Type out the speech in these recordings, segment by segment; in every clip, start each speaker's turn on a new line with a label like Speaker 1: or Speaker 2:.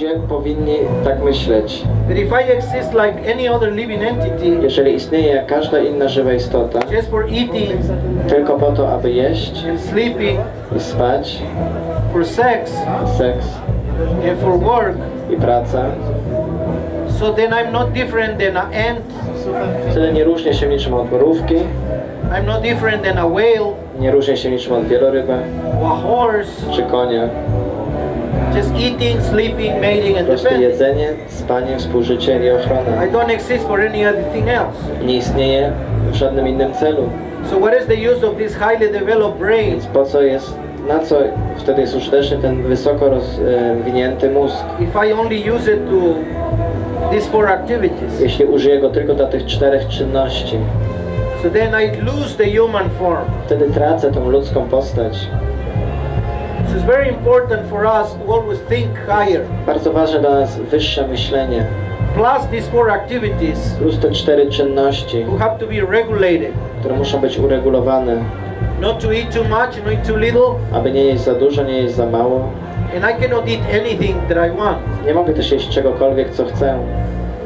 Speaker 1: ludzie powinni tak myśleć.
Speaker 2: that if I exist like any other living entity,
Speaker 1: Jeżeli istnieje jak każda inna żywa istota,
Speaker 2: just for eating
Speaker 1: tylko po to, aby jeść
Speaker 2: and sleeping,
Speaker 1: i spać,
Speaker 2: for sex
Speaker 1: seks
Speaker 2: and for work,
Speaker 1: i praca,
Speaker 2: so then I'm not different than an ant,
Speaker 1: wtedy nie różnię się niczym od borówki,
Speaker 2: I'm not different than a whale
Speaker 1: nie różnię się niczym od wieloryba
Speaker 2: or a horse,
Speaker 1: czy konia.
Speaker 2: Just eating, sleeping, mating, and defending.
Speaker 1: jedzenie, spanie, współżycie i ochrona.
Speaker 2: I don't exist for any other thing else.
Speaker 1: Nie istnieje w żadnym innym celu.
Speaker 2: So what is the use of this highly developed brain
Speaker 1: Więc po co jest, na co wtedy jest użyteczny ten wysoko rozwinięty mózg,
Speaker 2: if I only use it to these four activities?
Speaker 1: jeśli użyję go tylko dla tych czterech czynności?
Speaker 2: So then I lose the human form.
Speaker 1: Wtedy tracę tą ludzką postać.
Speaker 2: It's very important for us to always think higher.
Speaker 1: Bardzo ważne dla nas wyższe myślenie,
Speaker 2: Plus these four activities
Speaker 1: plus te cztery czynności,
Speaker 2: who have to be regulated.
Speaker 1: które muszą być uregulowane,
Speaker 2: Not to eat too much, not too little,
Speaker 1: aby nie jeść za dużo, nie jeść za mało.
Speaker 2: and I cannot eat anything that I want.
Speaker 1: Nie mogę też jeść czegokolwiek, co chcę.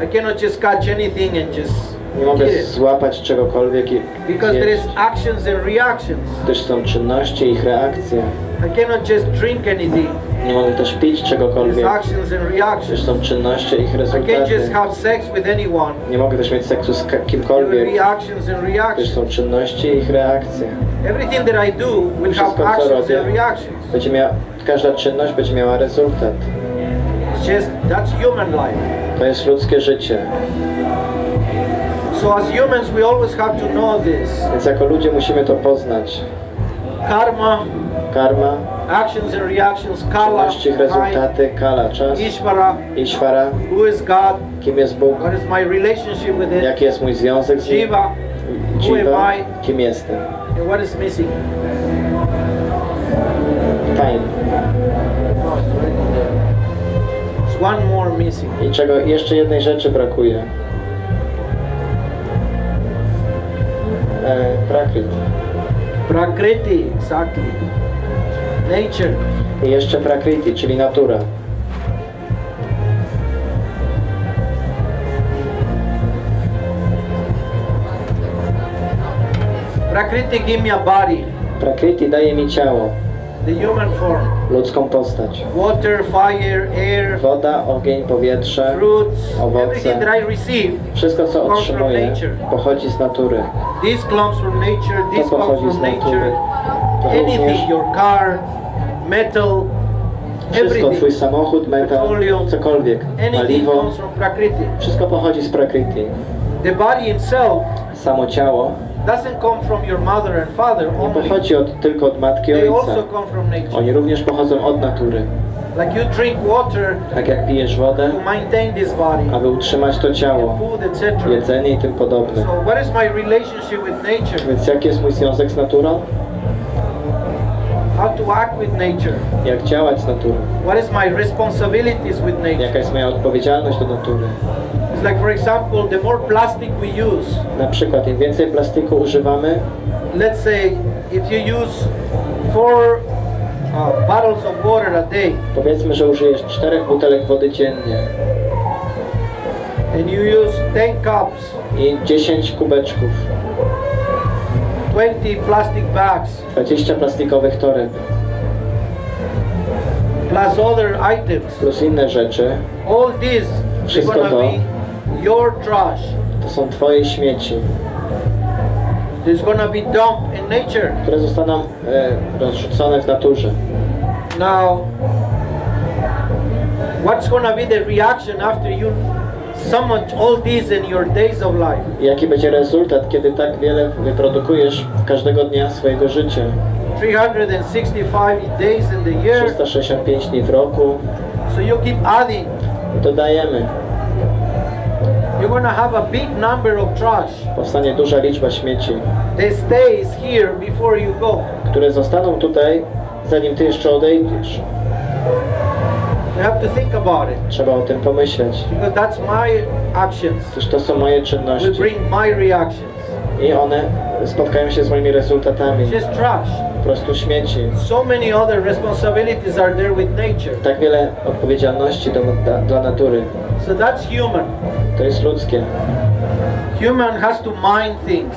Speaker 2: I cannot just catch anything and just
Speaker 1: Nie mogę złapać czegokolwiek i
Speaker 2: Because there is actions and reactions.
Speaker 1: Też są czynności i ich reakcje.
Speaker 2: I cannot just drink anything.
Speaker 1: Nie mogę też pić czegokolwiek.
Speaker 2: actions and reactions.
Speaker 1: są czynności i ich
Speaker 2: I can't
Speaker 1: rezultaty.
Speaker 2: just have sex with anyone.
Speaker 1: Nie mogę też mieć seksu z ka- kimkolwiek.
Speaker 2: be actions and reactions.
Speaker 1: są czynności i ich reakcje.
Speaker 2: Everything that I do will have
Speaker 1: Wszystko, co
Speaker 2: actions
Speaker 1: robię.
Speaker 2: and reactions.
Speaker 1: Będzie miała, każda czynność będzie miała rezultat.
Speaker 2: It's just that's human life.
Speaker 1: To jest ludzkie życie.
Speaker 2: So as humans, we always have to know this.
Speaker 1: Więc jako ludzie musimy to poznać.
Speaker 2: Karma,
Speaker 1: Karma,
Speaker 2: actions and reactions, kala,
Speaker 1: czynności, rezultaty, kala, czas,
Speaker 2: Ishvara,
Speaker 1: Ishvara,
Speaker 2: who is God,
Speaker 1: kim jest Bóg,
Speaker 2: what is my relationship with it,
Speaker 1: jaki jest mój związek z nim,
Speaker 2: Shiva, who
Speaker 1: Jiva,
Speaker 2: am I,
Speaker 1: kim jestem.
Speaker 2: and what is missing.
Speaker 1: Time.
Speaker 2: There's one more missing.
Speaker 1: I czego jeszcze jednej rzeczy brakuje. E, prakryt.
Speaker 2: Prakriti, exactly. Nature.
Speaker 1: I jeszcze prakriti, czyli natura.
Speaker 2: Prakriti give me a body,
Speaker 1: Prakriti daje mi ciało,
Speaker 2: the human form.
Speaker 1: ludzką postać.
Speaker 2: Water, fire, air,
Speaker 1: Woda, ogień, powietrze,
Speaker 2: fruits,
Speaker 1: Owoce.
Speaker 2: everything that I receive.
Speaker 1: wszystko co otrzymuję pochodzi z natury.
Speaker 2: This comes from nature,
Speaker 1: To
Speaker 2: this comes
Speaker 1: pochodzi z
Speaker 2: from
Speaker 1: natury.
Speaker 2: nature. Anything, your car, metal,
Speaker 1: wszystko, twój samochód, metal,
Speaker 2: Petroleum.
Speaker 1: cokolwiek, paliwo, wszystko pochodzi z prakriti.
Speaker 2: The body itself
Speaker 1: Samo ciało
Speaker 2: doesn't come from your mother and father
Speaker 1: nie
Speaker 2: only.
Speaker 1: pochodzi od, tylko od matki i
Speaker 2: They
Speaker 1: ojca.
Speaker 2: also come from nature.
Speaker 1: Oni również pochodzą od natury.
Speaker 2: Like you drink water
Speaker 1: Tak jak pijesz wodę,
Speaker 2: to maintain this body,
Speaker 1: aby utrzymać to ciało,
Speaker 2: food, etc.
Speaker 1: jedzenie i tym podobne.
Speaker 2: So what is my relationship with nature?
Speaker 1: Więc jaki jest mój związek z naturą?
Speaker 2: How to act with nature?
Speaker 1: Jak działać z naturą?
Speaker 2: What is my responsibilities with
Speaker 1: Jaka
Speaker 2: nature?
Speaker 1: jest moja odpowiedzialność do natury?
Speaker 2: It's like for example, the more plastic we use,
Speaker 1: Na przykład, im więcej plastiku używamy,
Speaker 2: let's say if you use four uh, bottles of water a day
Speaker 1: powiedzmy, że użyjesz czterech butelek wody dziennie
Speaker 2: and you use 10 cups,
Speaker 1: i 10 kubeczków,
Speaker 2: 20 plastic bags,
Speaker 1: 20 plastikowych toreb,
Speaker 2: plus other items,
Speaker 1: plus inne rzeczy,
Speaker 2: all are
Speaker 1: Wszystko
Speaker 2: gonna
Speaker 1: to.
Speaker 2: be your trash.
Speaker 1: to są Twoje śmieci,
Speaker 2: There's gonna be dumped in nature.
Speaker 1: które zostaną e, rozrzucone w naturze.
Speaker 2: Now, what's gonna be the reaction after you so much all these in your days of life?
Speaker 1: Jaki będzie rezultat, kiedy tak wiele wyprodukujesz każdego dnia swojego życia?
Speaker 2: 365 days in the year.
Speaker 1: 365 dni w roku,
Speaker 2: So you keep adding.
Speaker 1: dodajemy.
Speaker 2: You're gonna have a big number of trash
Speaker 1: Powstanie duża liczba śmieci,
Speaker 2: that stays here before you go.
Speaker 1: które zostaną tutaj, zanim Ty jeszcze odejdziesz.
Speaker 2: You have to think about it
Speaker 1: Trzeba o tym pomyśleć.
Speaker 2: because that's my actions
Speaker 1: Przecież to są moje
Speaker 2: will
Speaker 1: czynności,
Speaker 2: bring my reactions.
Speaker 1: i one spotkają się z moimi rezultatami.
Speaker 2: Just trash.
Speaker 1: Po prostu śmieci.
Speaker 2: So many other responsibilities are there with nature.
Speaker 1: Tak wiele odpowiedzialności do, da, dla natury.
Speaker 2: So that's human.
Speaker 1: To jest ludzkie.
Speaker 2: Human has to mind things.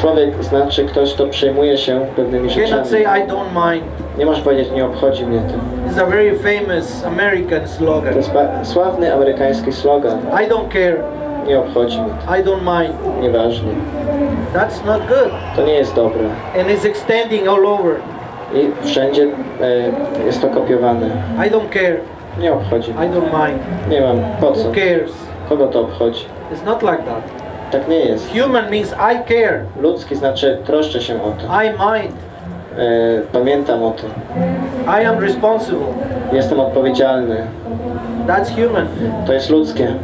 Speaker 1: Człowiek znaczy ktoś, kto przejmuje się pewnymi
Speaker 2: You cannot
Speaker 1: rzeczami.
Speaker 2: say I don't mind.
Speaker 1: Nie możesz powiedzieć, nie obchodzi mnie to.
Speaker 2: It's a very famous American
Speaker 1: To
Speaker 2: slogan.
Speaker 1: jest ba- sławny amerykański slogan.
Speaker 2: I don't care.
Speaker 1: Nie obchodzi mnie
Speaker 2: I don't mind.
Speaker 1: to. Nieważne.
Speaker 2: That's not good.
Speaker 1: To nie jest dobre.
Speaker 2: And it's extending all over.
Speaker 1: I wszędzie e, jest to kopiowane.
Speaker 2: I don't care.
Speaker 1: Nie obchodzi.
Speaker 2: I don't mind.
Speaker 1: Nie mam po co.
Speaker 2: Who cares?
Speaker 1: Kogo to obchodzi?
Speaker 2: It's not like that.
Speaker 1: Tak nie jest.
Speaker 2: Human means I care.
Speaker 1: Ludzki znaczy troszczę się o to.
Speaker 2: I mind.
Speaker 1: E, pamiętam o to.
Speaker 2: I am responsible.
Speaker 1: Jestem odpowiedzialny.
Speaker 2: That's human.
Speaker 1: To jest ludzkie.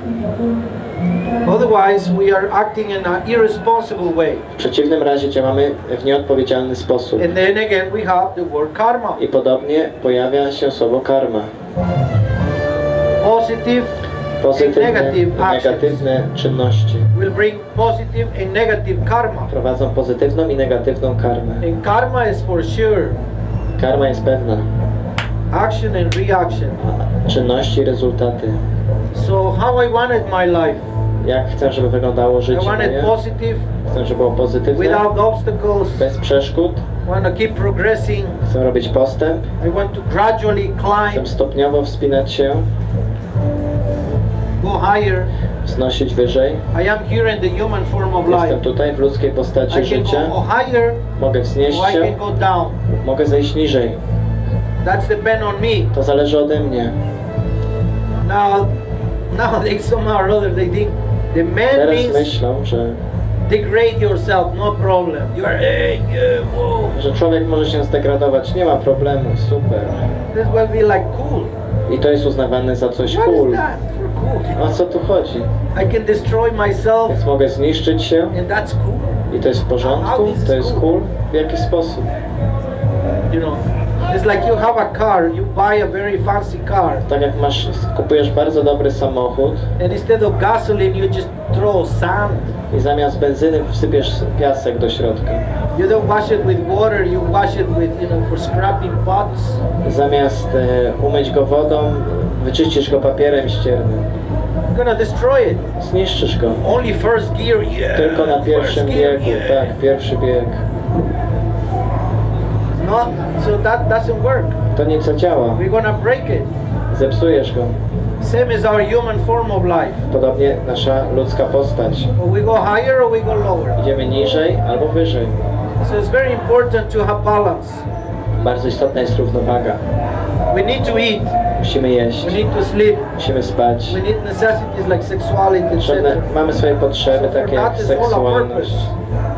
Speaker 2: Otherwise, we are acting in an irresponsible way.
Speaker 1: W przeciwnym razie działamy w nieodpowiedzialny sposób.
Speaker 2: And then again, we have the word karma.
Speaker 1: I podobnie pojawia się słowo karma.
Speaker 2: Positive
Speaker 1: Pozytywne i negatywne czynności
Speaker 2: will bring positive and negative karma.
Speaker 1: prowadzą pozytywną i negatywną karmę.
Speaker 2: And karma is for sure
Speaker 1: Karma jest pewna.
Speaker 2: action and reaction.
Speaker 1: czynności i rezultaty.
Speaker 2: So, how I wanted my life?
Speaker 1: Jak chcę, żeby wyglądało
Speaker 2: I
Speaker 1: życie
Speaker 2: wanted
Speaker 1: moje?
Speaker 2: positive,
Speaker 1: Chcę, żeby było pozytywne,
Speaker 2: without obstacles.
Speaker 1: bez przeszkód.
Speaker 2: want to keep progressing.
Speaker 1: Chcę robić postęp.
Speaker 2: I want to gradually
Speaker 1: Chcę
Speaker 2: climb,
Speaker 1: stopniowo wspinać się,
Speaker 2: go higher.
Speaker 1: wznosić wyżej.
Speaker 2: I am here in the human form of
Speaker 1: Jestem
Speaker 2: life.
Speaker 1: tutaj w ludzkiej postaci
Speaker 2: I can
Speaker 1: życia.
Speaker 2: go higher
Speaker 1: Mogę wznieść
Speaker 2: I
Speaker 1: się,
Speaker 2: can go down.
Speaker 1: mogę zejść niżej.
Speaker 2: That's depend on me.
Speaker 1: To zależy ode mnie.
Speaker 2: Now, nowadays somehow or other they think the man
Speaker 1: Teraz
Speaker 2: means
Speaker 1: myślą, że,
Speaker 2: degrade yourself, no problem. You are hey, yeah, whoa.
Speaker 1: że człowiek może się zdegradować. Nie ma problemu, super.
Speaker 2: This will be like cool.
Speaker 1: I to jest uznawane za coś
Speaker 2: What
Speaker 1: cool. O co tu chodzi?
Speaker 2: I can destroy myself
Speaker 1: Więc mogę zniszczyć się
Speaker 2: and that's cool.
Speaker 1: i to jest w porządku, to jest cool. W jaki sposób?
Speaker 2: You know, it's like you have a car, you buy a very fancy car,
Speaker 1: Tak jak masz, kupujesz bardzo dobry samochód
Speaker 2: and instead of gasoline, you just throw sand.
Speaker 1: i zamiast benzyny wsypiesz piasek do środka.
Speaker 2: You don't wash it with water, you wash it with, you know, for scrapping pots.
Speaker 1: Zamiast e, umyć go wodą, wyczyścisz go papierem ściernym.
Speaker 2: You're gonna destroy it.
Speaker 1: Zniszczysz go.
Speaker 2: Only first gear, yeah.
Speaker 1: Tylko na
Speaker 2: first
Speaker 1: pierwszym
Speaker 2: gear,
Speaker 1: biegu,
Speaker 2: yeah.
Speaker 1: tak, pierwszy bieg.
Speaker 2: Not, so that doesn't work.
Speaker 1: To nie zadziała.
Speaker 2: We're gonna break it.
Speaker 1: Zepsujesz go.
Speaker 2: Same as our human form of life.
Speaker 1: Podobnie nasza ludzka postać.
Speaker 2: Or we go higher or we go lower.
Speaker 1: Idziemy niżej albo wyżej.
Speaker 2: So it's very important to have balance.
Speaker 1: Bardzo istotna jest równowaga.
Speaker 2: We need to eat.
Speaker 1: Musimy jeść,
Speaker 2: We need to sleep.
Speaker 1: musimy spać.
Speaker 2: We need necessities like sexuality,
Speaker 1: Potrzebne,
Speaker 2: etc.
Speaker 1: mamy swoje potrzeby,
Speaker 2: So for
Speaker 1: takie
Speaker 2: that
Speaker 1: jak
Speaker 2: is all a
Speaker 1: seksualność.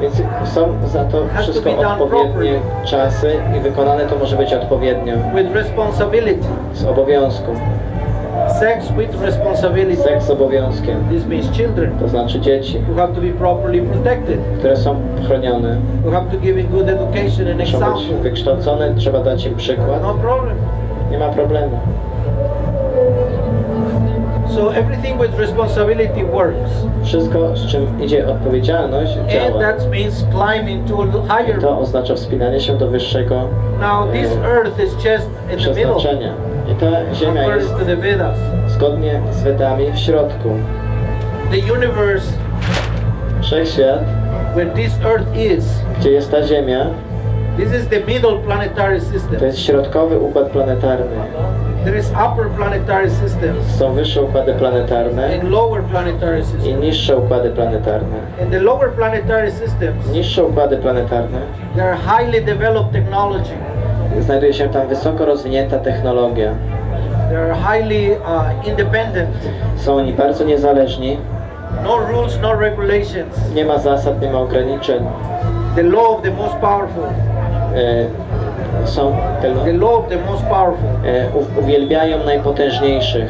Speaker 1: Więc są za to
Speaker 2: Has to
Speaker 1: wszystko
Speaker 2: be done
Speaker 1: odpowiednie
Speaker 2: properly.
Speaker 1: czasy i wykonane to może być odpowiednio.
Speaker 2: With responsibility.
Speaker 1: Z obowiązku.
Speaker 2: Sex with responsibility.
Speaker 1: Seks z obowiązkiem.
Speaker 2: This means children
Speaker 1: To znaczy dzieci,
Speaker 2: who have to be properly protected.
Speaker 1: które są chronione,
Speaker 2: Who have to give good education and
Speaker 1: muszą być
Speaker 2: example.
Speaker 1: wykształcone, trzeba dać im przykład.
Speaker 2: No problem.
Speaker 1: Nie ma problemu.
Speaker 2: So everything with responsibility works.
Speaker 1: Wszystko, z czym idzie odpowiedzialność,
Speaker 2: And
Speaker 1: działa.
Speaker 2: that means climbing to higher.
Speaker 1: To oznacza wspinanie się do wyższego
Speaker 2: Now this earth is just in the middle.
Speaker 1: przeznaczenia. I ta ziemia
Speaker 2: According
Speaker 1: jest
Speaker 2: to the Vedas.
Speaker 1: zgodnie z Wedami w środku.
Speaker 2: The universe
Speaker 1: Wszechświat,
Speaker 2: where this earth is,
Speaker 1: gdzie jest ta ziemia,
Speaker 2: this is the middle planetary system.
Speaker 1: to jest środkowy układ planetarny.
Speaker 2: There is upper planetary systems
Speaker 1: Są wyższe układy planetarne
Speaker 2: and lower planetary
Speaker 1: i
Speaker 2: systems.
Speaker 1: niższe układy planetarne.
Speaker 2: And the lower planetary systems,
Speaker 1: Niższe układy planetarne
Speaker 2: they are highly developed technology.
Speaker 1: znajduje się tam wysoko rozwinięta technologia.
Speaker 2: They are highly uh, independent.
Speaker 1: Są oni bardzo niezależni,
Speaker 2: No rules, no regulations.
Speaker 1: nie ma zasad, nie ma ograniczeń.
Speaker 2: The law of the most powerful.
Speaker 1: E, są
Speaker 2: The law of the most powerful.
Speaker 1: e, uwielbiają najpotężniejszych.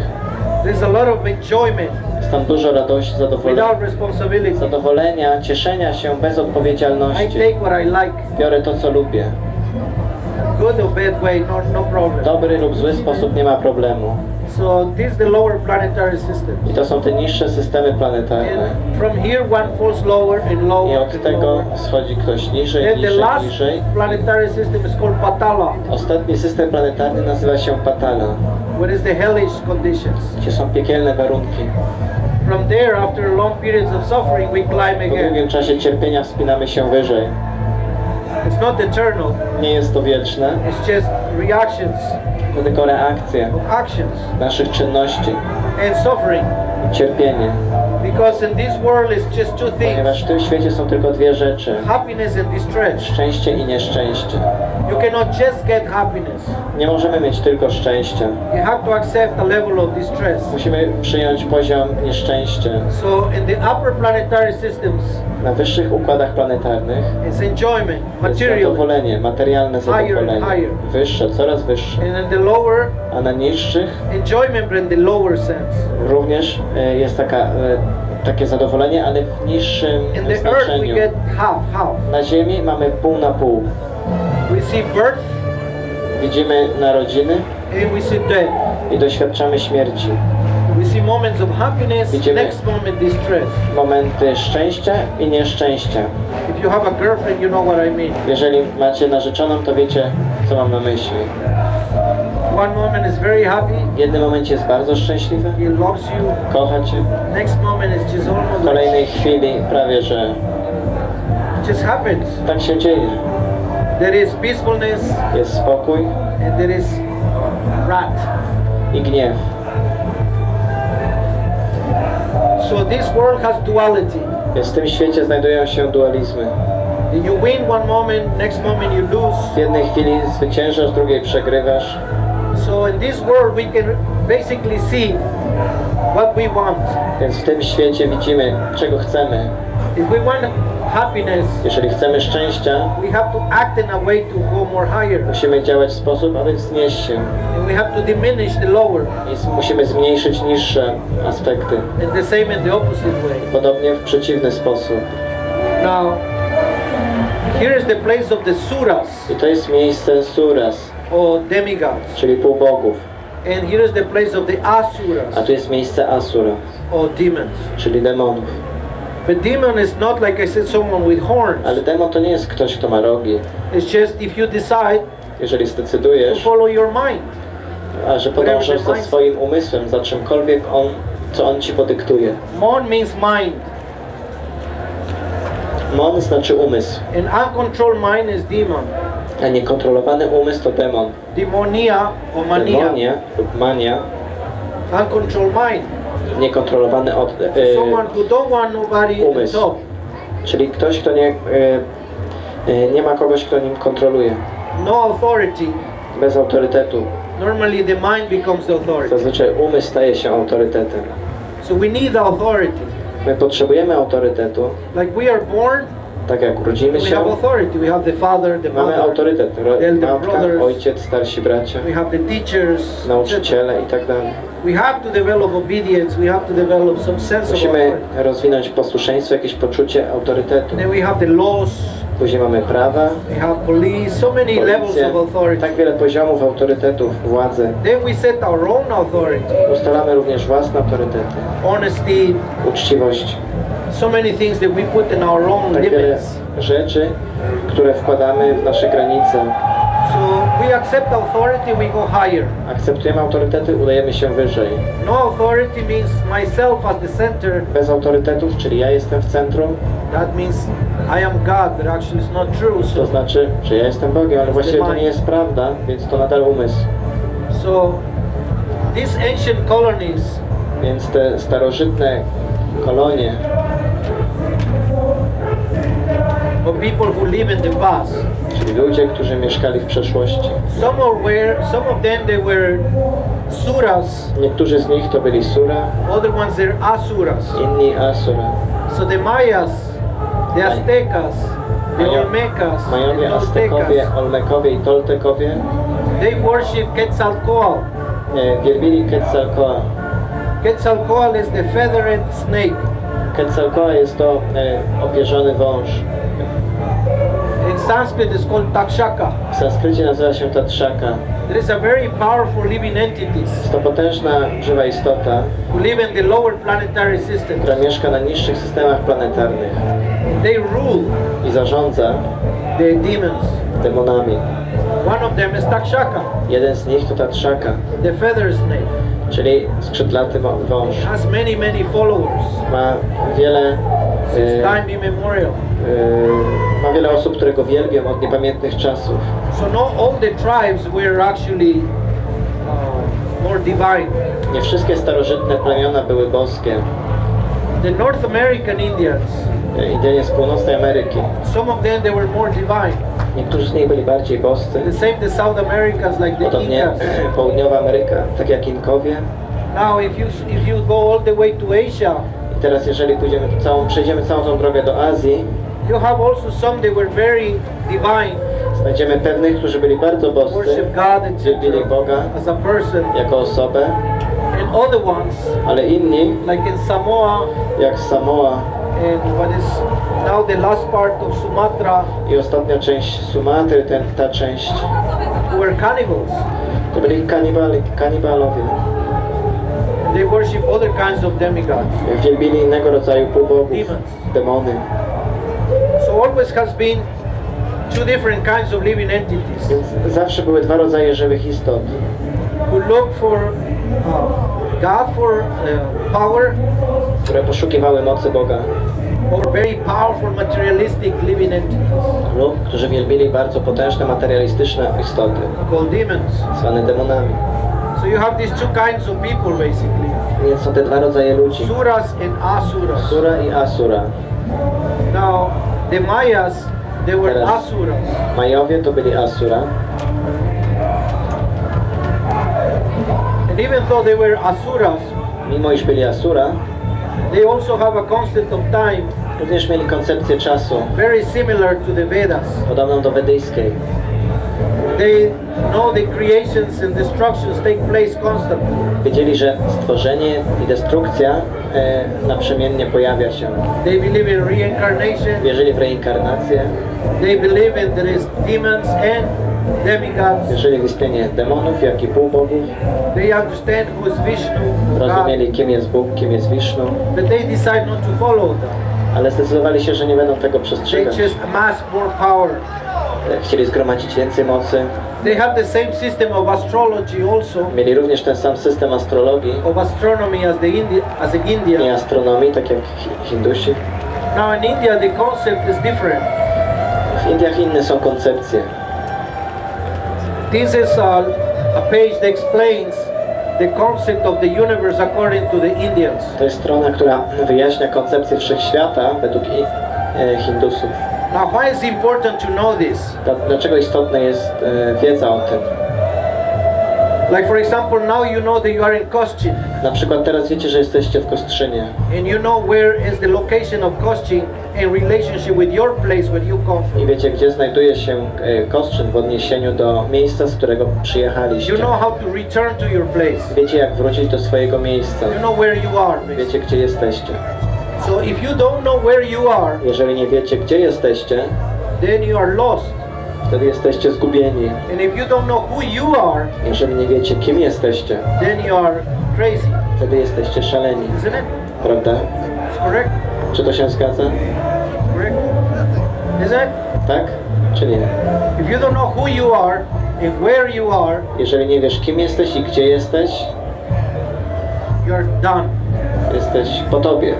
Speaker 2: There's a lot of enjoyment
Speaker 1: Jest tam dużo radości, zadowolenia, zadowolenia cieszenia się bez
Speaker 2: I
Speaker 1: odpowiedzialności.
Speaker 2: take what I like.
Speaker 1: Biorę to, co lubię.
Speaker 2: Good or bad way, no, no problem.
Speaker 1: dobry lub zły sposób nie ma problemu.
Speaker 2: So this is the lower planetary.
Speaker 1: I to są te niższe systemy planetarne.
Speaker 2: And from here one falls lower and
Speaker 1: I
Speaker 2: lower
Speaker 1: od
Speaker 2: and
Speaker 1: tego
Speaker 2: lower.
Speaker 1: schodzi ktoś niżej,
Speaker 2: And the
Speaker 1: niżej,
Speaker 2: last
Speaker 1: niżej.
Speaker 2: planetary system is called Patala,
Speaker 1: Ostatni system planetarny nazywa się Patala,
Speaker 2: where is the hellish conditions.
Speaker 1: gdzie są piekielne warunki.
Speaker 2: From there, after long periods of suffering, we climb
Speaker 1: Po
Speaker 2: again.
Speaker 1: długim czasie cierpienia wspinamy się wyżej.
Speaker 2: It's not eternal.
Speaker 1: Nie jest to wieczne,
Speaker 2: It's just reactions
Speaker 1: to tylko reakcja
Speaker 2: of actions
Speaker 1: naszych czynności
Speaker 2: and suffering.
Speaker 1: i cierpienie.
Speaker 2: Because in this world it's just two
Speaker 1: Ponieważ
Speaker 2: things:
Speaker 1: w tym świecie są tylko dwie rzeczy.
Speaker 2: happiness and distress.
Speaker 1: Szczęście i nieszczęście.
Speaker 2: You cannot just get happiness.
Speaker 1: Nie możemy mieć tylko szczęścia.
Speaker 2: You have to accept level of distress.
Speaker 1: Musimy przyjąć poziom nieszczęścia.
Speaker 2: So in the upper planetary systems,
Speaker 1: Na wyższych układach planetarnych
Speaker 2: it's enjoyment,
Speaker 1: jest
Speaker 2: material,
Speaker 1: zadowolenie, materialne zadowolenie.
Speaker 2: higher.
Speaker 1: Wyższe, coraz wyższe.
Speaker 2: and in the lower,
Speaker 1: A na niższych
Speaker 2: enjoyment but in the lower sense.
Speaker 1: również e, jest taka, e, takie zadowolenie, ale w niższym
Speaker 2: In the earth we
Speaker 1: znaczeniu.
Speaker 2: get half, half.
Speaker 1: Na Ziemi mamy pół na pół.
Speaker 2: We see birth
Speaker 1: Widzimy narodziny
Speaker 2: and we see death.
Speaker 1: i doświadczamy śmierci.
Speaker 2: We see moments of happiness,
Speaker 1: Widzimy-
Speaker 2: next moment distress.
Speaker 1: Momenty szczęścia i nieszczęścia.
Speaker 2: If you have a girlfriend, you know what I mean.
Speaker 1: Jeżeli macie narzeczoną, to wiecie, co mam na myśli.
Speaker 2: One moment is very happy,
Speaker 1: W jednym momencie jest bardzo szczęśliwy,
Speaker 2: he loves you.
Speaker 1: kocha cię.
Speaker 2: Next moment is just almost
Speaker 1: W
Speaker 2: like
Speaker 1: kolejnej chwili prawie, że
Speaker 2: it just happens.
Speaker 1: tak się dzieje.
Speaker 2: There is peacefulness
Speaker 1: Jest spokój
Speaker 2: and there is wrath.
Speaker 1: i gniew.
Speaker 2: So this world has duality.
Speaker 1: Więc w tym świecie znajdują się dualizmy.
Speaker 2: You win one moment, next moment you
Speaker 1: W
Speaker 2: lose.
Speaker 1: jednej chwili zwyciężasz, w drugiej przegrywasz.
Speaker 2: So in this world we can basically see what we want.
Speaker 1: Więc w tym świecie widzimy, czego chcemy.
Speaker 2: If we want happiness,
Speaker 1: Jeżeli chcemy szczęścia,
Speaker 2: we have to act in a way to go more higher.
Speaker 1: musimy działać w sposób, aby wznieść się.
Speaker 2: And we have to diminish the lower.
Speaker 1: I musimy zmniejszyć niższe aspekty.
Speaker 2: And the same in the opposite way.
Speaker 1: Podobnie w przeciwny sposób.
Speaker 2: Now, here is the place of the suras
Speaker 1: I to jest miejsce suras,
Speaker 2: or demigods.
Speaker 1: czyli półbogów.
Speaker 2: And here is the place of the
Speaker 1: A
Speaker 2: asuras
Speaker 1: tu jest miejsce asura,
Speaker 2: or demons.
Speaker 1: czyli demonów.
Speaker 2: But demon is not like I said someone with horns.
Speaker 1: Ale demon to nie jest ktoś, kto ma rogi.
Speaker 2: It's just if you decide
Speaker 1: Jeżeli
Speaker 2: to
Speaker 1: zdecydujesz,
Speaker 2: follow your mind.
Speaker 1: a że podążasz za swoim umysłem, za czymkolwiek on, co on ci podyktuje.
Speaker 2: Mon means mind.
Speaker 1: Mon znaczy umysł,
Speaker 2: And uncontrolled mind is demon.
Speaker 1: a niekontrolowany umysł to demon.
Speaker 2: Demonia or mania.
Speaker 1: Demonia lub mania,
Speaker 2: Uncontrolled mind.
Speaker 1: Niekontrolowany
Speaker 2: nobody on
Speaker 1: umysł. Czyli ktoś, kto nie, e, e, nie ma kogoś, kto nim kontroluje.
Speaker 2: No authority.
Speaker 1: Bez autorytetu.
Speaker 2: Normally the mind becomes the authority.
Speaker 1: Zazwyczaj umysł staje się autorytetem.
Speaker 2: So we need authority.
Speaker 1: My potrzebujemy autorytetu,
Speaker 2: Like we are born,
Speaker 1: tak jak urodzimy się,
Speaker 2: have authority. We have the father, the
Speaker 1: mamy
Speaker 2: mother,
Speaker 1: autorytet. Matka,
Speaker 2: brothers.
Speaker 1: ojciec, starsi bracia,
Speaker 2: we have the teachers.
Speaker 1: nauczyciele i Musimy rozwinąć posłuszeństwo, jakieś poczucie autorytetu.
Speaker 2: Then we have the laws.
Speaker 1: Później mamy prawa,
Speaker 2: We have police. So many levels
Speaker 1: policję,
Speaker 2: of authority.
Speaker 1: tak wiele poziomów autorytetów, władzy.
Speaker 2: Then we set our own authority.
Speaker 1: Ustalamy również własne autorytety,
Speaker 2: Honesty.
Speaker 1: uczciwość.
Speaker 2: So many things that we put in our own
Speaker 1: Tak wiele
Speaker 2: limits.
Speaker 1: rzeczy, które wkładamy w nasze granice.
Speaker 2: We accept authority, we go higher.
Speaker 1: Akceptujemy autorytety, udajemy się wyżej.
Speaker 2: No authority means myself as the center.
Speaker 1: Bez autorytetów, czyli ja jestem w centrum,
Speaker 2: That means I am God, but actually it's not true.
Speaker 1: to
Speaker 2: So,
Speaker 1: znaczy, że ja jestem Bogiem, ale właściwie to nie jest prawda, więc to nadal umysł.
Speaker 2: so these ancient colonies,
Speaker 1: Więc te starożytne kolonie,
Speaker 2: or people who live in the past,
Speaker 1: czyli ludzie, którzy mieszkali w przeszłości.
Speaker 2: some were, some of them they were suras,
Speaker 1: Niektórzy z nich to byli Sura,
Speaker 2: other ones they're asuras.
Speaker 1: inni Asura.
Speaker 2: So the Mayas, the Aztecas, the Olmecas,
Speaker 1: Majowie,
Speaker 2: the
Speaker 1: Aztekowie, Olmekowie i Toltekowie
Speaker 2: they worship Quetzalcoatl.
Speaker 1: e, wielbili Quetzalcoatl.
Speaker 2: Quetzalcoatl is the feathered snake.
Speaker 1: Quetzalcoatl jest to e, opierzony wąż.
Speaker 2: Sanskrit it's called Takshaka.
Speaker 1: W sanskrycie nazywa się Tatrzaka.
Speaker 2: There is a very powerful living entities
Speaker 1: Jest to potężna, żywa istota,
Speaker 2: who live in the lower planetary system.
Speaker 1: która mieszka na niższych systemach planetarnych
Speaker 2: They rule
Speaker 1: i zarządza
Speaker 2: the demons.
Speaker 1: demonami.
Speaker 2: One of them is Takshaka,
Speaker 1: Jeden z nich to Tatrzaka,
Speaker 2: the feather snake.
Speaker 1: czyli skrzydlaty wą- wąż.
Speaker 2: Has many, many followers
Speaker 1: Ma wiele,
Speaker 2: since
Speaker 1: e,
Speaker 2: time immemorial.
Speaker 1: e, ma wiele osób, które go wielbią od niepamiętnych czasów.
Speaker 2: So not all the tribes were actually uh, more divine.
Speaker 1: Nie wszystkie starożytne plemiona były boskie.
Speaker 2: The North American Indians,
Speaker 1: E, Indianie z północnej Ameryki.
Speaker 2: some of them they were more divine.
Speaker 1: Niektórzy z nich byli bardziej boscy.
Speaker 2: The same the South Americans like the
Speaker 1: Podobnie
Speaker 2: Incas.
Speaker 1: południowa Ameryka, tak jak Inkowie.
Speaker 2: Now if you if you go all the way to Asia,
Speaker 1: teraz jeżeli pójdziemy całą, przejdziemy całą tą drogę do Azji,
Speaker 2: you have also some that were very divine,
Speaker 1: znajdziemy pewnych, którzy byli bardzo boscy, wielbili Boga
Speaker 2: as a person,
Speaker 1: jako osobę,
Speaker 2: and other ones
Speaker 1: ale inni,
Speaker 2: like in Samoa
Speaker 1: jak Samoa.
Speaker 2: and what is now the last part of Sumatra,
Speaker 1: i ostatnia część Sumatry, ten, ta część,
Speaker 2: were cannibals.
Speaker 1: to byli kanibali, kanibalowie.
Speaker 2: They worship other kinds of demigods.
Speaker 1: Wielbili innego rodzaju półbogów,
Speaker 2: Demons.
Speaker 1: demony.
Speaker 2: So always has been two different kinds of living entities
Speaker 1: Więc zawsze były dwa rodzaje żywych istot.
Speaker 2: who look for uh, God for uh, power
Speaker 1: które poszukiwały mocy Boga
Speaker 2: or very powerful materialistic living entities
Speaker 1: lub którzy wielbili bardzo potężne materialistyczne istoty,
Speaker 2: called demons.
Speaker 1: zwane demonami.
Speaker 2: So you have these two kinds of people basically,
Speaker 1: Więc są te dwa rodzaje ludzi,
Speaker 2: suras and asuras.
Speaker 1: Sura i Asura.
Speaker 2: Now the Mayas they were
Speaker 1: Teraz.
Speaker 2: asuras.
Speaker 1: Majowie to byli Asura,
Speaker 2: And even though they were asuras,
Speaker 1: mimo iż byli Asura,
Speaker 2: they also have a concept of time
Speaker 1: również mieli koncepcję czasu,
Speaker 2: very similar to the Vedas.
Speaker 1: podobną do wedyjskiej.
Speaker 2: They know the creations and destructions take place constantly.
Speaker 1: Wiedzieli, że stworzenie i destrukcja e, naprzemiennie pojawia się.
Speaker 2: They believe in reincarnation.
Speaker 1: Wierzyli w reinkarnację,
Speaker 2: They believe in there is demons and demigods.
Speaker 1: wierzyli w istnienie demonów, jak i półbogów,
Speaker 2: They understand who is Vishnu,
Speaker 1: rozumieli kim jest Bóg, kim jest Wisznu,
Speaker 2: but they decide not to follow them.
Speaker 1: ale zdecydowali się, że nie będą tego
Speaker 2: They
Speaker 1: przestrzegać.
Speaker 2: just amass more power.
Speaker 1: E, Chcieli zgromadzić więcej mocy.
Speaker 2: They have the same system of astrology also,
Speaker 1: Mieli również ten sam system astrologii
Speaker 2: of astronomy as the Indi- as in
Speaker 1: i
Speaker 2: India.
Speaker 1: astronomii, tak jak Hi- Hindusi.
Speaker 2: Now in India the concept is different.
Speaker 1: W Indiach inne są koncepcje.
Speaker 2: This is a, a page that explains the concept of the universe according to the Indians.
Speaker 1: To jest strona, która wyjaśnia koncepcję wszechświata według i- e, Hindusów.
Speaker 2: Now why is it important to know this?
Speaker 1: Dla- Dlaczego istotna jest e, wiedza o tym?
Speaker 2: Like for example, now you know that you are in Cochin
Speaker 1: Na przykład teraz wiecie, że jesteście w Kostrzynie
Speaker 2: and you know where is the location of Cochin in relationship with your place where you come
Speaker 1: i
Speaker 2: from.
Speaker 1: wiecie, gdzie znajduje się e, Kostrzyn w odniesieniu do miejsca, z którego przyjechaliście.
Speaker 2: You know how to return to your place.
Speaker 1: Wiecie, jak wrócić do swojego miejsca.
Speaker 2: You know where you are. basically.
Speaker 1: Wiecie, gdzie jesteście.
Speaker 2: So if you don't know where you are,
Speaker 1: Jeżeli nie wiecie, gdzie jesteście,
Speaker 2: then you are lost.
Speaker 1: wtedy jesteście zgubieni.
Speaker 2: And if you don't know who you are,
Speaker 1: Jeżeli nie wiecie, kim jesteście,
Speaker 2: then you are crazy.
Speaker 1: wtedy jesteście szaleni.
Speaker 2: Isn't it?
Speaker 1: Prawda?
Speaker 2: It's correct?
Speaker 1: Czy to się zgadza?
Speaker 2: Correct? Isn't it?
Speaker 1: Tak? Czy nie?
Speaker 2: If you don't know who you are and where you are,
Speaker 1: Jeżeli nie wiesz, kim jesteś i gdzie jesteś,
Speaker 2: you are done.
Speaker 1: jesteś po tobie.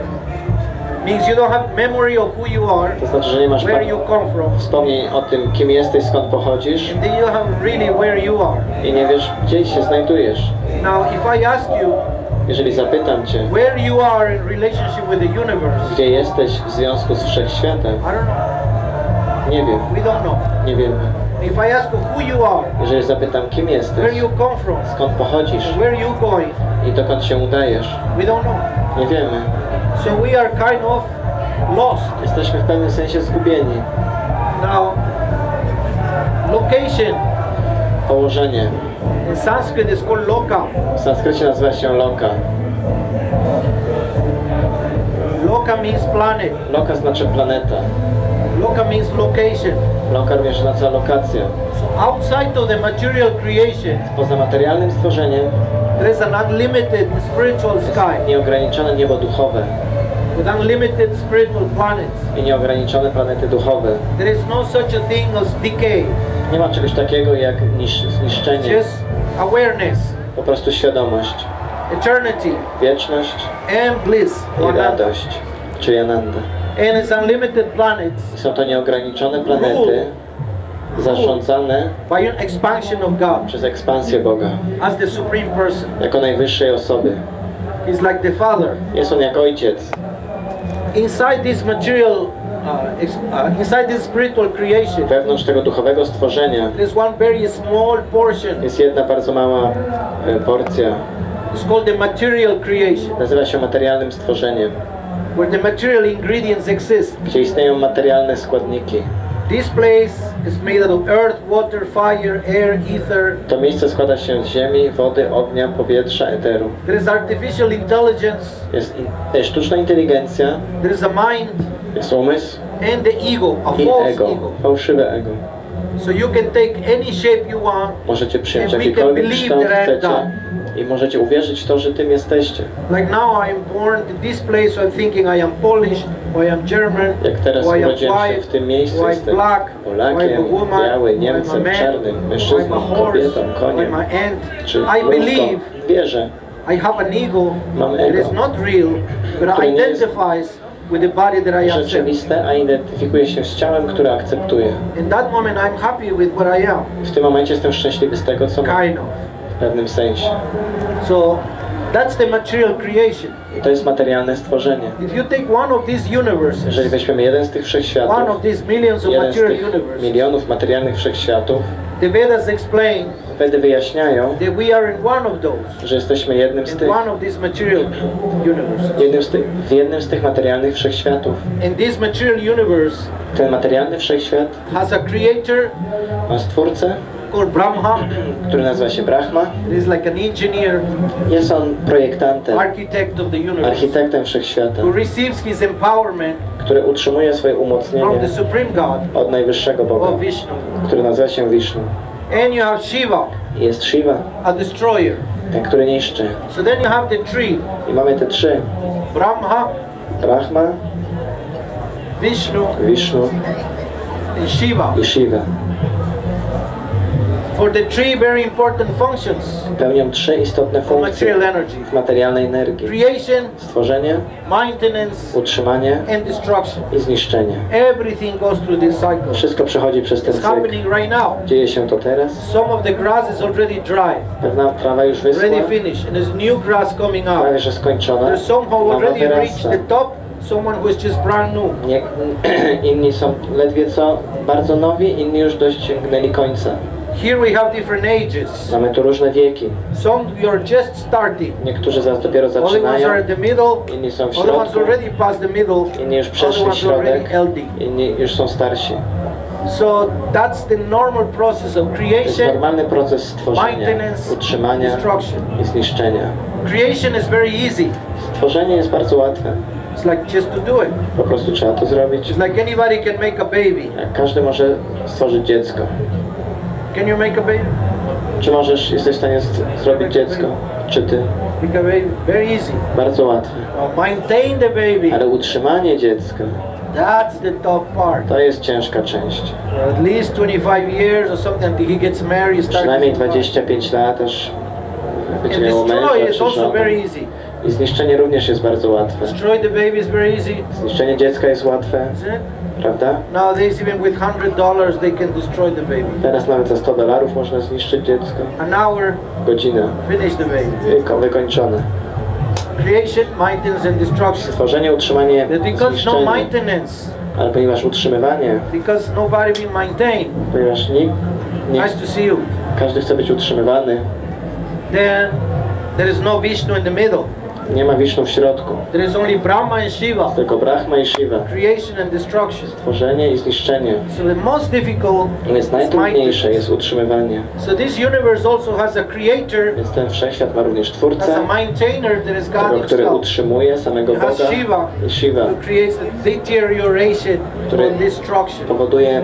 Speaker 2: Means you don't have memory of who you are,
Speaker 1: To znaczy, że nie masz
Speaker 2: where you come from,
Speaker 1: wspomnień o tym, kim jesteś, skąd pochodzisz
Speaker 2: and then you have really where you are.
Speaker 1: i nie wiesz, gdzie się znajdujesz.
Speaker 2: Now, if I ask you
Speaker 1: Jeżeli zapytam cię,
Speaker 2: where you are in relationship with the universe,
Speaker 1: gdzie jesteś w związku z wszechświatem,
Speaker 2: I don't know.
Speaker 1: nie wiem,
Speaker 2: We don't know.
Speaker 1: nie wiemy.
Speaker 2: If I ask you who you are,
Speaker 1: Jeżeli zapytam, kim
Speaker 2: where
Speaker 1: jesteś,
Speaker 2: you come from,
Speaker 1: skąd pochodzisz
Speaker 2: and where you going,
Speaker 1: i dokąd się udajesz,
Speaker 2: we don't know.
Speaker 1: nie wiemy.
Speaker 2: So we are kind of lost.
Speaker 1: Jesteśmy w pewnym sensie zgubieni.
Speaker 2: Now, location
Speaker 1: Położenie.
Speaker 2: in Sanskrit is called loka.
Speaker 1: W sanskrycie nazywa się loka.
Speaker 2: Loka means planet.
Speaker 1: Loka znaczy planeta.
Speaker 2: Loka means location.
Speaker 1: Lokar mierzy na co lokacja.
Speaker 2: So outside of the material creation,
Speaker 1: Poza materialnym stworzeniem
Speaker 2: there is an unlimited spiritual sky.
Speaker 1: Nieograniczone niebo duchowe.
Speaker 2: With unlimited spiritual planets.
Speaker 1: i nieograniczone planety duchowe.
Speaker 2: There is no such a thing as decay,
Speaker 1: Nie ma czegoś takiego jak nisz, zniszczenie,
Speaker 2: just awareness,
Speaker 1: po prostu świadomość,
Speaker 2: eternity,
Speaker 1: wieczność.
Speaker 2: And bliss.
Speaker 1: i radość, czyli ananda.
Speaker 2: And it's unlimited planets.
Speaker 1: I są to nieograniczone planety zarządzane
Speaker 2: by an expansion of God
Speaker 1: przez ekspansję Boga,
Speaker 2: as the supreme person.
Speaker 1: jako najwyższej osoby.
Speaker 2: He's like the Father.
Speaker 1: Jest On jak Ojciec.
Speaker 2: Inside this material, uh, uh, inside this spiritual creation,
Speaker 1: Wewnątrz tego duchowego stworzenia
Speaker 2: there's one very small portion.
Speaker 1: jest jedna bardzo mała e, porcja.
Speaker 2: It's called the material creation,
Speaker 1: Nazywa się materialnym stworzeniem,
Speaker 2: where the material ingredients exist.
Speaker 1: gdzie istnieją materialne składniki.
Speaker 2: This place is made out of earth, water, fire, air, ether.
Speaker 1: To miejsce składa się z ziemi, wody, ognia, powietrza, eteru.
Speaker 2: There is artificial intelligence,
Speaker 1: Jest in, e, sztuczna inteligencja,
Speaker 2: there is a mind,
Speaker 1: jest umysł
Speaker 2: and the ego, a
Speaker 1: i
Speaker 2: false
Speaker 1: ego,
Speaker 2: ego.
Speaker 1: fałszywe ego.
Speaker 2: So you can take any shape you want,
Speaker 1: Możecie przyjąć jakikolwiek kształt chcecie. I możecie uwierzyć w to, że tym jesteście.
Speaker 2: Like now born to this place, so I'm thinking I am Polish, or I am German,
Speaker 1: Jak teraz
Speaker 2: or I am white,
Speaker 1: w tym miejscu,
Speaker 2: or I'm black, or I'm
Speaker 1: Polakiem,
Speaker 2: a woman,
Speaker 1: biały,
Speaker 2: or I'm a
Speaker 1: Niemcem,
Speaker 2: man,
Speaker 1: czarnym,
Speaker 2: or
Speaker 1: mężczyzną, kobietą,
Speaker 2: or
Speaker 1: koniem,
Speaker 2: I'm ant.
Speaker 1: czy
Speaker 2: I believe
Speaker 1: Wierzę,
Speaker 2: I have an ego
Speaker 1: Mam ego.
Speaker 2: is not real, but identifies with the body that I
Speaker 1: rzeczywiste, a identyfikuje się z ciałem, które akceptuję.
Speaker 2: In that moment I'm happy with what I am,
Speaker 1: W tym momencie jestem szczęśliwy z tego, co mam,
Speaker 2: kind of.
Speaker 1: W pewnym sensie.
Speaker 2: So that's the material creation.
Speaker 1: I to jest materialne stworzenie.
Speaker 2: If you take one of these universes,
Speaker 1: Jeżeli weźmiemy jeden z tych
Speaker 2: one
Speaker 1: wszechświatów,
Speaker 2: of these millions of
Speaker 1: jeden z
Speaker 2: material
Speaker 1: tych
Speaker 2: universes,
Speaker 1: milionów materialnych wszechświatów,
Speaker 2: the Vedas explain
Speaker 1: wtedy wyjaśniają,
Speaker 2: that we are in one of those,
Speaker 1: że jesteśmy jednym z
Speaker 2: in
Speaker 1: tych,
Speaker 2: one of these material universes.
Speaker 1: jednym z tych, w jednym z tych materialnych wszechświatów.
Speaker 2: And this material universe
Speaker 1: Ten materialny wszechświat
Speaker 2: has a creator
Speaker 1: ma stwórcę,
Speaker 2: called Brahma.
Speaker 1: który nazywa się Brahma.
Speaker 2: Is like an engineer,
Speaker 1: Jest on projektantem,
Speaker 2: architect of the universe,
Speaker 1: architektem wszechświata,
Speaker 2: who receives his empowerment
Speaker 1: który utrzymuje swoje
Speaker 2: from
Speaker 1: umocnienie
Speaker 2: the Supreme God
Speaker 1: od najwyższego Boga,
Speaker 2: Vishnu.
Speaker 1: który nazywa się Vishnu.
Speaker 2: And you have Shiva,
Speaker 1: I Jest Shiva,
Speaker 2: a destroyer.
Speaker 1: ten, który niszczy.
Speaker 2: So then you have the tree,
Speaker 1: I mamy te trzy.
Speaker 2: Brahma,
Speaker 1: Brahma,
Speaker 2: Vishnu,
Speaker 1: Vishnu
Speaker 2: and Shiva.
Speaker 1: i Shiva.
Speaker 2: For the three very important functions
Speaker 1: Pełnią trzy istotne
Speaker 2: of material
Speaker 1: funkcje
Speaker 2: energy.
Speaker 1: w materialnej energii.
Speaker 2: Creation,
Speaker 1: Stworzenie,
Speaker 2: maintenance,
Speaker 1: utrzymanie
Speaker 2: and destruction.
Speaker 1: i zniszczenie.
Speaker 2: Everything goes through this cycle.
Speaker 1: Wszystko przechodzi przez ten
Speaker 2: It's
Speaker 1: cykl.
Speaker 2: happening right now.
Speaker 1: Dzieje się to teraz.
Speaker 2: Some of the grass is already dry,
Speaker 1: Pewna trawa już wyschła,
Speaker 2: already finished, and there's new grass coming
Speaker 1: prawie
Speaker 2: out.
Speaker 1: że skończona.
Speaker 2: There's some who already reached
Speaker 1: wyrasta.
Speaker 2: the top, someone who is just brand new.
Speaker 1: Nie, inni są ledwie co bardzo nowi, inni już doścignęli końca.
Speaker 2: Here we have different ages.
Speaker 1: Mamy tu różne wieki.
Speaker 2: Some are just starting.
Speaker 1: Niektórzy zaraz dopiero
Speaker 2: Other ones
Speaker 1: zaczynają,
Speaker 2: are in the middle.
Speaker 1: inni są w
Speaker 2: Other ones
Speaker 1: środku,
Speaker 2: already past the middle.
Speaker 1: inni już
Speaker 2: Other
Speaker 1: przeszli
Speaker 2: ones already
Speaker 1: środek, inni już są starsi.
Speaker 2: So that's the normal process of
Speaker 1: To jest
Speaker 2: creation.
Speaker 1: normalny proces stworzenia,
Speaker 2: Maintenance,
Speaker 1: utrzymania
Speaker 2: destruction.
Speaker 1: i zniszczenia.
Speaker 2: Creation is very easy.
Speaker 1: Stworzenie jest bardzo łatwe.
Speaker 2: It's like just to do it.
Speaker 1: Po prostu trzeba to zrobić.
Speaker 2: It's like anybody can make a baby.
Speaker 1: Jak każdy może stworzyć dziecko.
Speaker 2: Can you make a baby?
Speaker 1: Czy możesz, jesteś w stanie zrobić dziecko? Czy ty?
Speaker 2: Make a baby. Very easy.
Speaker 1: Bardzo łatwe.
Speaker 2: Maintain the baby.
Speaker 1: Ale utrzymanie dziecka
Speaker 2: That's the tough part.
Speaker 1: to jest ciężka część.
Speaker 2: At least 25 years or something until he gets married.
Speaker 1: Przynajmniej
Speaker 2: his life.
Speaker 1: 25 lat aż będzie
Speaker 2: And destroy
Speaker 1: męża
Speaker 2: is
Speaker 1: czy
Speaker 2: also very easy.
Speaker 1: I zniszczenie również jest bardzo łatwe.
Speaker 2: Destroy the baby is very easy,
Speaker 1: Zniszczenie dziecka jest łatwe,
Speaker 2: isn't it?
Speaker 1: prawda?
Speaker 2: Nowadays, even with hundred dollars, they can destroy the baby.
Speaker 1: Teraz nawet za 100 dolarów można zniszczyć dziecko.
Speaker 2: An hour,
Speaker 1: Godzina.
Speaker 2: finish the baby.
Speaker 1: Wyko- Wykończone.
Speaker 2: Creation, maintenance, and destruction.
Speaker 1: Stworzenie, utrzymanie,
Speaker 2: because no
Speaker 1: zniszczenie.
Speaker 2: maintenance,
Speaker 1: Ale ponieważ utrzymywanie,
Speaker 2: because nobody will maintain,
Speaker 1: ponieważ nikt,
Speaker 2: nice
Speaker 1: nikt
Speaker 2: to see you.
Speaker 1: każdy chce być utrzymywany,
Speaker 2: Then there is no Vishnu in the middle.
Speaker 1: Nie ma Wisznu w środku,
Speaker 2: There is only Brahma and Shiva,
Speaker 1: tylko Brahma i Shiva.
Speaker 2: creation and destruction.
Speaker 1: Tworzenie i zniszczenie.
Speaker 2: So the most difficult
Speaker 1: najtrudniejsze, jest utrzymywanie.
Speaker 2: So this universe also has a creator,
Speaker 1: Więc ten wszechświat ma również
Speaker 2: has
Speaker 1: Twórcę,
Speaker 2: a maintainer that is God
Speaker 1: tego, który utrzymuje samego
Speaker 2: It has
Speaker 1: Boga
Speaker 2: Shiva,
Speaker 1: i Shiva.
Speaker 2: who creates the deterioration
Speaker 1: Który-
Speaker 2: and destruction.
Speaker 1: Powoduje e,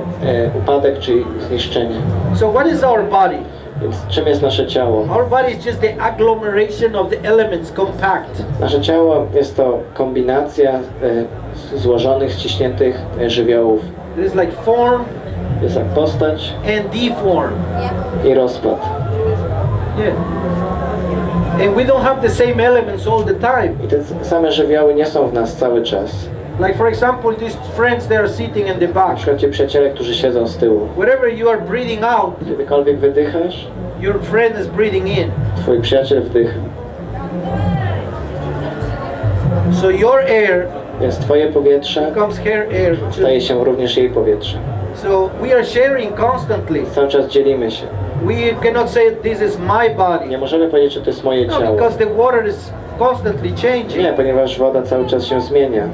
Speaker 1: upadek, czyli zniszczenie.
Speaker 2: So what is our body?
Speaker 1: Więc czym jest nasze ciało?
Speaker 2: Our body is just the agglomeration of the elements compact.
Speaker 1: Nasze ciało jest to kombinacja e, złożonych, ściśniętych e, żywiołów.
Speaker 2: It is like form
Speaker 1: Jest jak postać
Speaker 2: and deform.
Speaker 1: i rozpad.
Speaker 2: Yeah. And we don't have the same elements all the time.
Speaker 1: I te same żywioły nie są w nas cały czas.
Speaker 2: Like for example, these friends that are sitting in the
Speaker 1: Na
Speaker 2: back.
Speaker 1: przykład ci przyjaciele, którzy siedzą z tyłu.
Speaker 2: Wherever you are breathing out,
Speaker 1: Kiedykolwiek wydychasz,
Speaker 2: your friend is breathing in.
Speaker 1: twój przyjaciel wdycha.
Speaker 2: So your air
Speaker 1: Więc twoje powietrze
Speaker 2: becomes her air
Speaker 1: staje
Speaker 2: too.
Speaker 1: się również jej powietrze.
Speaker 2: So we are sharing constantly.
Speaker 1: Cały czas dzielimy się.
Speaker 2: We cannot say this is my body.
Speaker 1: Nie możemy powiedzieć, że to jest moje
Speaker 2: No,
Speaker 1: ciało.
Speaker 2: because the water is constantly changing.
Speaker 1: Nie, ponieważ woda cały czas się zmienia.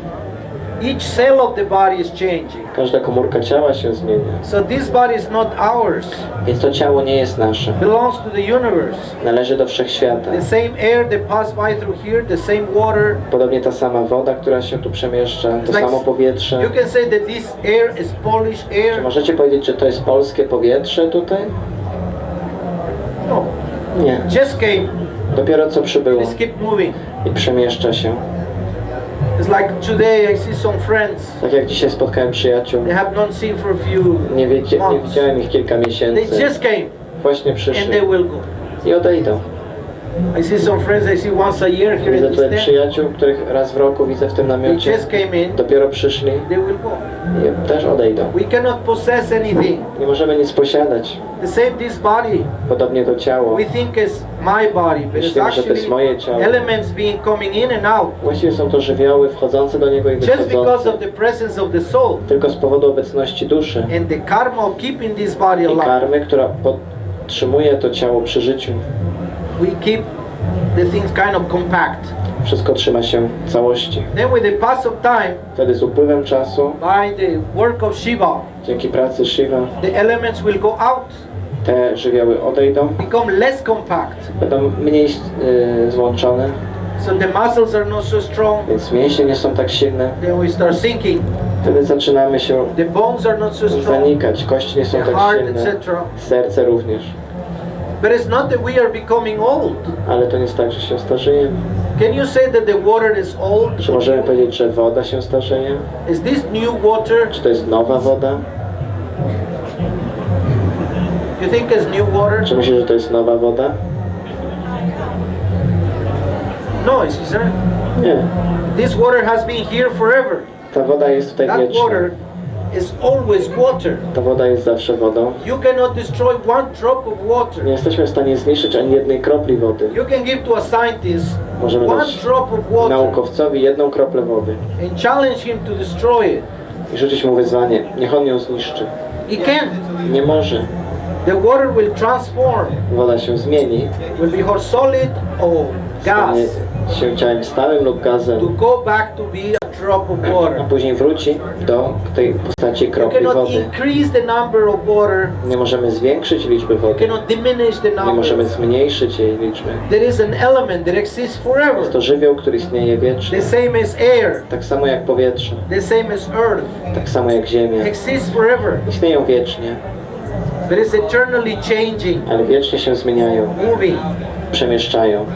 Speaker 2: Each cell of the body is changing.
Speaker 1: Każda komórka ciała się zmienia.
Speaker 2: So this body is not ours.
Speaker 1: Więc to ciało nie jest nasze.
Speaker 2: belongs to the universe.
Speaker 1: Należy do wszechświata.
Speaker 2: The same air that passed by through here, the same water.
Speaker 1: Podobnie ta sama woda, która się tu przemieszcza, to
Speaker 2: Like-
Speaker 1: samo powietrze.
Speaker 2: You can say that this air is Polish
Speaker 1: Czy
Speaker 2: air.
Speaker 1: możecie powiedzieć, że to jest polskie powietrze tutaj?
Speaker 2: No,
Speaker 1: Nie.
Speaker 2: just came.
Speaker 1: Dopiero co przybyło
Speaker 2: Let's keep moving.
Speaker 1: i przemieszcza się.
Speaker 2: It's like today I see some friends.
Speaker 1: Tak jak dzisiaj spotkałem przyjaciół.
Speaker 2: They have not seen for a few
Speaker 1: Nie, wiecie, nie
Speaker 2: months.
Speaker 1: widziałem ich kilka
Speaker 2: They
Speaker 1: miesięcy.
Speaker 2: just came
Speaker 1: Właśnie
Speaker 2: and
Speaker 1: przyszli
Speaker 2: they will go.
Speaker 1: i odejdą.
Speaker 2: I see some friends I see once a year here
Speaker 1: Widzę
Speaker 2: in
Speaker 1: tutaj
Speaker 2: this
Speaker 1: przyjaciół, których raz w roku widzę w tym
Speaker 2: They
Speaker 1: namiocie.
Speaker 2: just came in,
Speaker 1: Dopiero przyszli
Speaker 2: they will go.
Speaker 1: i też odejdą.
Speaker 2: We cannot possess anything.
Speaker 1: Nie możemy nic posiadać.
Speaker 2: The same this body.
Speaker 1: Podobnie to ciało.
Speaker 2: We think it's my body, but it's
Speaker 1: Myślimy, że to jest moje ciało.
Speaker 2: elements being coming in and out.
Speaker 1: Właściwie są to żywioły wchodzące do niego i
Speaker 2: Just because
Speaker 1: wychodzące.
Speaker 2: of the presence of the soul
Speaker 1: Tylko z powodu obecności duszy
Speaker 2: and the karma of keeping this body
Speaker 1: i
Speaker 2: alive,
Speaker 1: karmy, która podtrzymuje to ciało przy życiu.
Speaker 2: We keep the things kind of compact.
Speaker 1: Wszystko trzyma się w całości.
Speaker 2: Then with the pass of time,
Speaker 1: Wtedy z upływem czasu,
Speaker 2: by the work of Shiva,
Speaker 1: dzięki pracy Shiva,
Speaker 2: the elements will go out,
Speaker 1: te żywioły odejdą,
Speaker 2: become less compact.
Speaker 1: będą mniej y, złączone,
Speaker 2: So the muscles are not so strong.
Speaker 1: więc mięśnie nie są tak silne.
Speaker 2: Then we start sinking.
Speaker 1: Wtedy zaczynamy się
Speaker 2: The bones are not so strong.
Speaker 1: zanikać, kości nie są
Speaker 2: The
Speaker 1: tak
Speaker 2: heart,
Speaker 1: silne,
Speaker 2: etc.
Speaker 1: serce również.
Speaker 2: But it's not that we are becoming old.
Speaker 1: Ale to nie jest tak, że się starzejemy.
Speaker 2: Can you say that the water is old?
Speaker 1: Czy możemy powiedzieć, że woda się starzeje?
Speaker 2: Is this new water?
Speaker 1: Czy to jest nowa woda?
Speaker 2: You think it's new water?
Speaker 1: Czy myślisz, że to jest nowa woda?
Speaker 2: No, it's not.
Speaker 1: Nie.
Speaker 2: This water has been here forever.
Speaker 1: Ta woda jest tutaj
Speaker 2: That water is always water.
Speaker 1: Ta woda jest zawsze wodą.
Speaker 2: You cannot destroy one drop of water.
Speaker 1: Nie jesteśmy w stanie zniszczyć ani jednej kropli wody.
Speaker 2: You can give to a scientist
Speaker 1: Możemy
Speaker 2: one
Speaker 1: dać
Speaker 2: drop of water
Speaker 1: naukowcowi jedną kroplę wody
Speaker 2: and challenge him to destroy it.
Speaker 1: i rzucić mu wyzwanie. Niech on ją zniszczy.
Speaker 2: He can't.
Speaker 1: Nie może.
Speaker 2: The water will transform,
Speaker 1: Woda się zmieni,
Speaker 2: will be solid or
Speaker 1: stanie
Speaker 2: gas,
Speaker 1: się ciałem stałym lub
Speaker 2: to
Speaker 1: gazem,
Speaker 2: go back to be drop of
Speaker 1: a
Speaker 2: water.
Speaker 1: później wróci do tej postaci kropli wody. Nie możemy zwiększyć liczby wody. Nie możemy zmniejszyć jej liczby.
Speaker 2: There is an element that exists forever.
Speaker 1: Jest to żywioł, który istnieje wiecznie.
Speaker 2: The same as air,
Speaker 1: Tak samo jak powietrze,
Speaker 2: the same as earth,
Speaker 1: tak samo jak ziemia.
Speaker 2: exists forever.
Speaker 1: Istnieją wiecznie,
Speaker 2: But it's eternally changing,
Speaker 1: ale wiecznie się zmieniają,
Speaker 2: moving.
Speaker 1: przemieszczają.